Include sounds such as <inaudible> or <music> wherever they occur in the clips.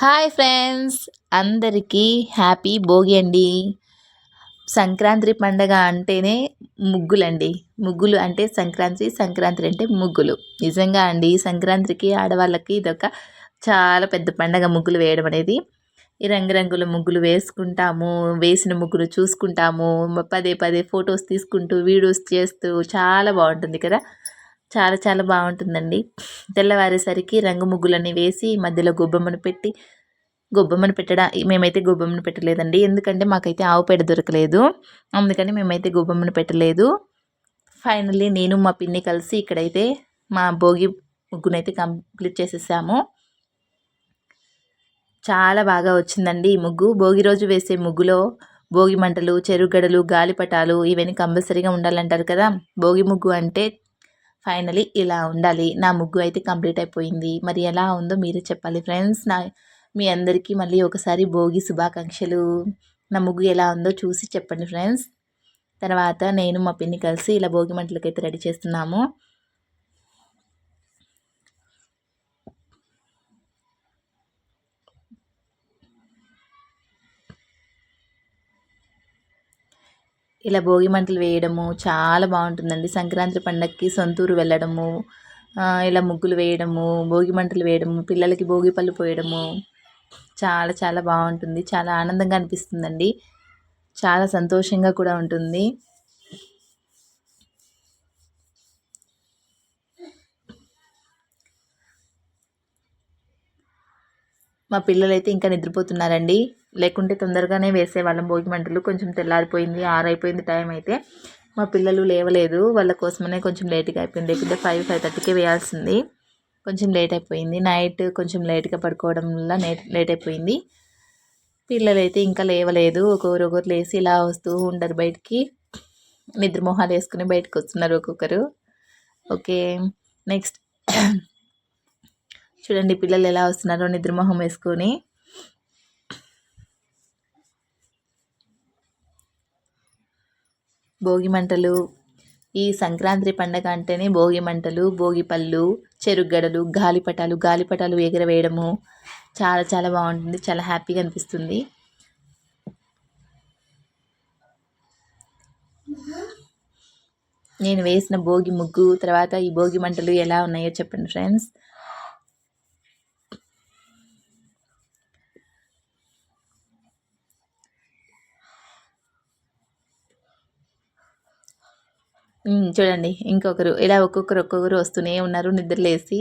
Hi friends అందరికీ happy Bhogi అండి. సంక్రాంతి పండగ అంటేనే ముగ్గులండి. ముగ్గులు అంటే సంక్రాంతి సంక్రాంతి అంటే ముగ్గులు. నిజంగా అండి సంక్రాంతికి ఆడవాళ్ళకి ఇదొక చాలా పెద్ద పండగ ముగ్గులు వేయడం అనేది. ఈ రంగురంగుల ముగ్గులు వేసుకుంటాము వేసిన ముగ్గులు చూసుకుంటాము పదే పదే ఫొటోస్ తీసుకుంటూ వీడియోస్ చేస్తూ చాలా బాగుంటుంది కదా. చాలా చాలా బాగుంటుందండి. తెల్లవారేసరికి రంగు ముగ్గులన్నీ వేసి మధ్యలో గొబ్బెమ్మను పెట్టి గొబ్బెమ్మను పెట్టడా మేమైతే గొబ్బెమ్మను పెట్టలేదండి. ఎందుకంటే మాకైతే ఆవు పేడ దొరకలేదు. అందుకని మేమైతే గొబ్బెమ్మను పెట్టలేదు. ఫైనల్లీ నేను మా పిన్ని కలిసి ఇక్కడైతే మా భోగి ముగ్గునైతే కంప్లీట్ చేసేసాము. చాలా బాగా వచ్చిందండి ఈ ముగ్గు. భోగి రోజు వేసే ముగ్గులో భోగి మంటలు చెరుగడలు గాలిపటాలు ఇవన్నీ కంపల్సరీగా ఉండాలంటారు కదా. భోగి ముగ్గు అంటే ఫైనలీ ఇలా ఉండాలి. నా ముగ్గు అయితే కంప్లీట్ అయిపోయింది. మరి ఎలా ఉందో మీరే చెప్పాలి ఫ్రెండ్స్. నా మీ అందరికీ మళ్ళీ ఒకసారి భోగి శుభాకాంక్షలు. నా ముగ్గు ఎలా ఉందో చూసి చెప్పండి ఫ్రెండ్స్. తర్వాత నేను మా పిన్ని కలిసి ఇలా భోగి మంటలకైతే రెడీ చేస్తున్నాము. ఇలా భోగి మంటలు వేయడము చాలా బాగుంటుందండి. సంక్రాంతి పండగకి సొంతూరు వెళ్ళడము ఇలా ముగ్గులు వేయడము భోగి మంటలు వేయడము పిల్లలకి భోగి పళ్ళు పోయడము చాలా చాలా బాగుంటుంది. చాలా ఆనందంగా అనిపిస్తుందండి. చాలా సంతోషంగా కూడా ఉంటుంది. మా పిల్లలైతే ఇంకా నిద్రపోతున్నారండి. లేకుంటే తొందరగానే వేసేవాళ్ళం భోగి మంటలు కొంచెం తెల్లారిపోయింది ఆరైపోయింది టైం అయితే. మా పిల్లలు లేవలేదు. వాళ్ళ కోసమనే కొంచెం లేట్గా అయిపోయింది. లేకుంటే ఫైవ్ ఫైవ్ థర్టీకే వేయాల్సింది. కొంచెం లేట్ అయిపోయింది. నైట్ కొంచెం లేట్గా పడుకోవడం వల్ల లేట్ అయిపోయింది. పిల్లలు అయితే ఇంకా లేవలేదు. ఒకరు ఒకరు లేసి ఇలా వస్తూ ఉంటారు బయటికి. నిద్ర మొహాలు వేసుకుని బయటకు వస్తున్నారు ఒక్కొక్కరు. ఓకే నెక్స్ట్ <coughs> చూడండి పిల్లలు ఎలా వస్తున్నారో నిద్రమోహం వేసుకొని. భోగి మంటలు ఈ సంక్రాంతి పండగ అంటేనే భోగి మంటలు భోగి పళ్ళు చెరుగడలు గాలిపటాలు గాలిపటాలు ఎగరవేయడము. చాలా చాలా బాగుంటుంది. చాలా హ్యాపీగా అనిపిస్తుంది. నేను వేసిన భోగి ముగ్గు తర్వాత ఈ భోగి మంటలు ఎలా ఉన్నాయో చెప్పండి ఫ్రెండ్స్. చూడండి ఇంకొకరు ఇలా ఒక్కొక్కరు ఒక్కొక్కరు వస్తూనే ఉన్నారు నిద్రలేసి.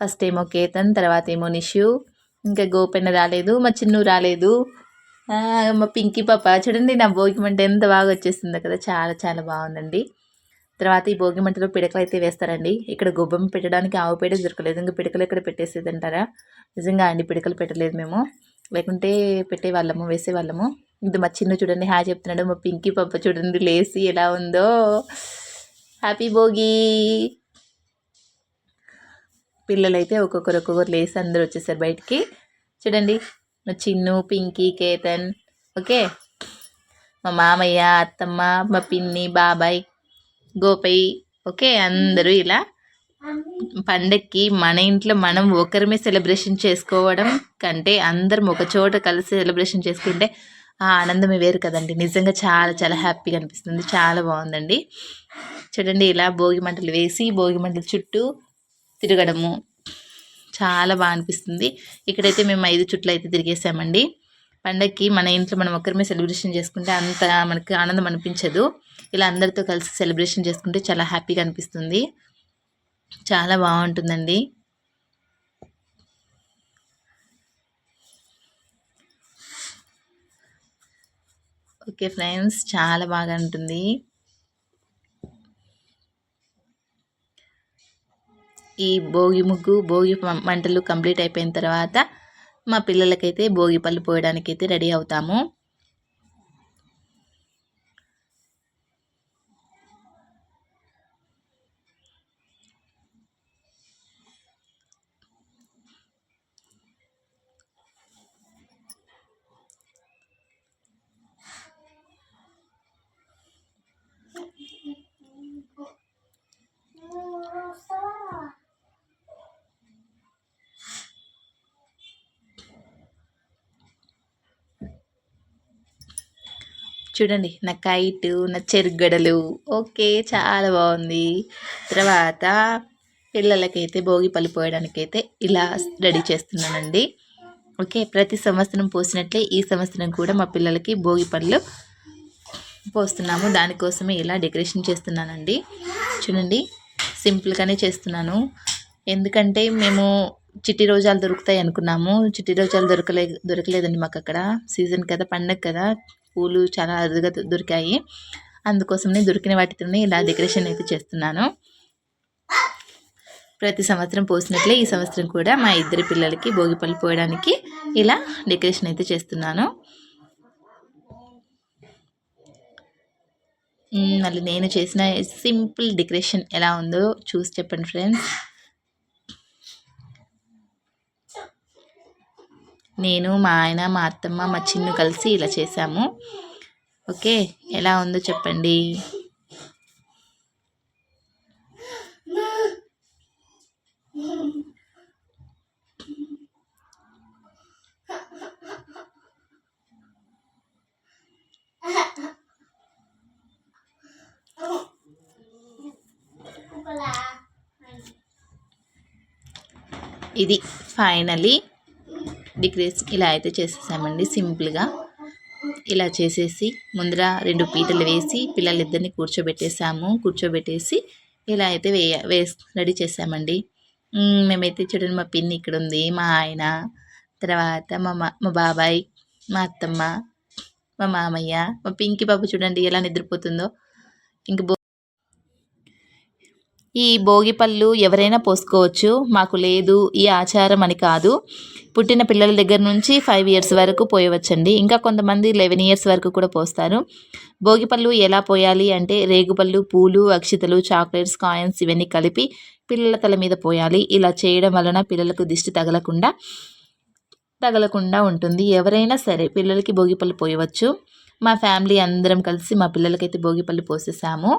ఫస్ట్ ఏమో కేతన్ తర్వాత ఏమో నిషు. ఇంకా గోపెన్న రాలేదు మా చిన్ను రాలేదు. మా పింకీ పాప. చూడండి నా భోగి మంట ఎంత బాగా వచ్చేస్తుందో కదా చాలా చాలా బాగుందండి. తర్వాత ఈ భోగి మంటలో పిడకలు అయితే వేస్తారండి. ఇక్కడ గొబ్బెమ్మ పెట్టడానికి ఆవు పేడ దొరకలేదు ఇంకా పిడకలు ఇక్కడ పెట్టేసేది అంటారా నిజంగా అండి పిడకలు పెట్టలేదు మేము. లేకుంటే పెట్టేవాళ్ళము వేసేవాళ్ళము. ఇది మా చిన్న చూడండి హ్యా చెప్తున్నాడు. మా పింకీ పప్ప చూడండి లేసి ఎలా ఉందో. హ్యాపీ భోగి పిల్లలైతే ఒక్కొక్కరు ఒక్కొక్కరు లేసి అందరు వచ్చేసారు బయటికి. చూడండి మా చిన్ను పింకీ కేతన్ ఓకే? మా మామయ్య అత్తమ్మ మా పిన్ని బాబాయ్ గోపయ్య ఓకే? అందరూ ఇలా పండక్కి మన ఇంట్లో మనం ఒకరిమే సెలబ్రేషన్ చేసుకోవడం కంటే అందరం ఒక చోట కలిసి సెలబ్రేషన్ చేసుకుంటే ఆ ఆనందమే వేరు కదండి. నిజంగా చాలా చాలా హ్యాపీగా అనిపిస్తుంది. చాలా బాగుందండి. చూడండి ఇలా భోగి మంటలు వేసి భోగి మంటల చుట్టూ తిరగడము చాలా బాగా అనిపిస్తుంది. ఇక్కడైతే మేము ఐదు చుట్లు అయితే తిరిగేసామండి. పండగకి మన ఇంట్లో మనం ఒక్కరిమే సెలబ్రేషన్ చేసుకుంటే అంత మనకి ఆనందం అనిపించదు. ఇలా అందరితో కలిసి సెలబ్రేషన్ చేసుకుంటే చాలా హ్యాపీగా అనిపిస్తుంది. చాలా బాగుంటుందండి. ఓకే ఫ్రెండ్స్ చాలా బాగా ఉంటుంది. ఈ భోగి ముగ్గు భోగి మంటలు కంప్లీట్ అయిపోయిన తర్వాత మా పిల్లలకైతే భోగి పళ్ళు పోయడానికైతే రెడీ అవుతాము. చూడండి నా కైట్ నా చెరుగడలు ఓకే చాలా బాగుంది. తర్వాత పిల్లలకైతే భోగి పళ్ళు పోయడానికైతే ఇలా రెడీ చేస్తున్నానండి. ఓకే ప్రతి సంవత్సరం పోసినట్లే ఈ సంవత్సరం కూడా మా పిల్లలకి భోగి పళ్ళు పోస్తున్నాము. దానికోసమే ఇలా డెకరేషన్ చేస్తున్నానండి. చూడండి సింపుల్గానే చేస్తున్నాను. ఎందుకంటే మేము చిట్టి రోజాలు దొరుకుతాయి అనుకున్నాము. చిట్టి రోజాలు దొరకలే దొరకలేదండి మాకు అక్కడ సీజన్ కదా పండగ కదా. పూలు చాలా అరుదుగా దొరికాయి. అందుకోసమే దొరికిన వాటితోనే ఇలా డెకరేషన్ అయితే చేస్తున్నాను. ప్రతి సంవత్సరం పోసినట్లే ఈ సంవత్సరం కూడా మా ఇద్దరి పిల్లలకి భోగిపల్లి పోయడానికి ఇలా డెకరేషన్ అయితే చేస్తున్నాను. మళ్ళీ నేను చేసిన సింపుల్ డెకరేషన్ ఎలా ఉందో చూసి చెప్పండి ఫ్రెండ్స్. నేను మా ఆయన మా అత్తమ్మ మా చిన్ను కలిసి ఇలా చేసాము ఓకే ఎలా ఉందో చెప్పండి. ఇది ఫైనలీ. డెకరేషన్ ఇలా అయితే చేసేసామండి. సింపుల్గా ఇలా చేసేసి ముందర రెండు పీటలు వేసి పిల్లలిద్దరిని కూర్చోబెట్టేసాము. కూర్చోబెట్టేసి ఇలా అయితే వేయ వేస్ రెడీ చేసామండి. మేమైతే చూడండి మా పిన్ని ఇక్కడ ఉంది మా ఆయన తర్వాత మా మా మా బాబాయ్ మా అత్తమ్మ మా మామయ్య మా పింకి బాబు చూడండి ఎలా నిద్రపోతుందో. ఇంక ఈ భోగి పళ్ళు ఎవరైనా పోసుకోవచ్చు. మాకు లేదు. ఈ ఆచారం అని కాదు. పుట్టిన పిల్లల దగ్గర నుంచి ఫైవ్ ఇయర్స్ వరకు పోయవచ్చండి. ఇంకా కొంతమంది లెవెన్ ఇయర్స్ వరకు కూడా పోస్తారు. భోగి పళ్ళు ఎలా పోయాలి అంటే రేగుపళ్ళు పూలు అక్షితలు చాక్లెట్స్ కాయిన్స్ ఇవన్నీ కలిపి పిల్లల తల మీద పోయాలి. ఇలా చేయడం వలన పిల్లలకు దిష్టి తగలకుండా తగలకుండా ఉంటుంది. ఎవరైనా సరే పిల్లలకి భోగిపళ్ళు పోయవచ్చు. మా ఫ్యామిలీ అందరం కలిసి మా పిల్లలకైతే భోగిపళ్ళు పోసేసాము.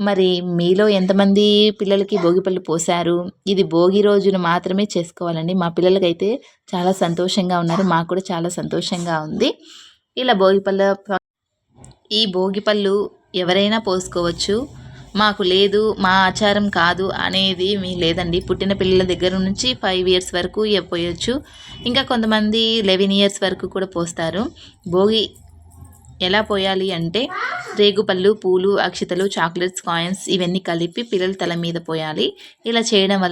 మరి మీలో ఎంతమంది పిల్లలకి భోగిపళ్ళు పోసారు ఇది భోగి రోజున మాత్రమే చేసుకోవాలండి. మా పిల్లలకైతే చాలా సంతోషంగా ఉన్నారు. మాకు కూడా చాలా సంతోషంగా ఉంది. ఇలా భోగిపళ్ళ ఈ భోగిపళ్ళు ఎవరైనా పోసుకోవచ్చు. మాకు లేదు మా ఆచారం కాదు అనేది మీ లేదండి. పుట్టిన పిల్లల దగ్గర నుంచి ఫైవ్ ఇయర్స్ వరకు పోయొచ్చు ఇంకా కొంతమంది లెవెన్ ఇయర్స్ వరకు కూడా పోస్తారు. భోగి ఎలా పోయాలి అంటే రేగుపళ్ళు పూలు అక్షితలు చాక్లెట్స్ కాయిన్స్ ఇవన్నీ కలిపి పిల్లల తల మీద పోయాలి. ఇలా చేయడం వలన